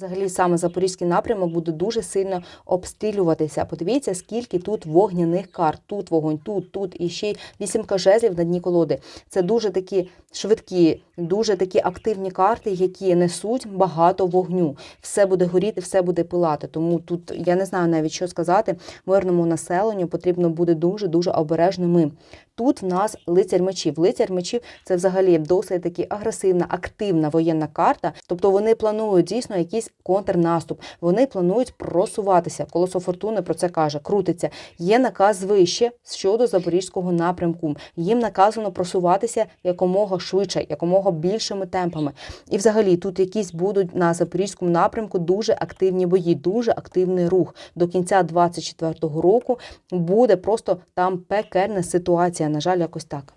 Взагалі саме запорізький напрямок буде дуже сильно обстрілюватися. Подивіться, скільки тут вогняних карт. Тут вогонь, тут, тут і ще й вісімка жезлів на дні колоди. Це дуже такі швидкі, дуже такі активні карти, які несуть багато вогню. Все буде горіти, все буде пилати. Тому тут я не знаю навіть що сказати. Мирному населенню потрібно буде дуже дуже обережними. Тут в нас лицар мечів. Лицар мечів це взагалі досить таки агресивна, активна воєнна карта. Тобто вони планують дійсно якийсь контрнаступ. Вони планують просуватися. Колесо фортуни про це каже, крутиться. Є наказ вище щодо запорізького напрямку. Їм наказано просуватися якомога швидше, якомога більшими темпами. І взагалі тут якісь будуть на запорізькому напрямку дуже активні бої, дуже активний рух. До кінця 24-го року буде просто там пекельна ситуація. На жаль, якось так.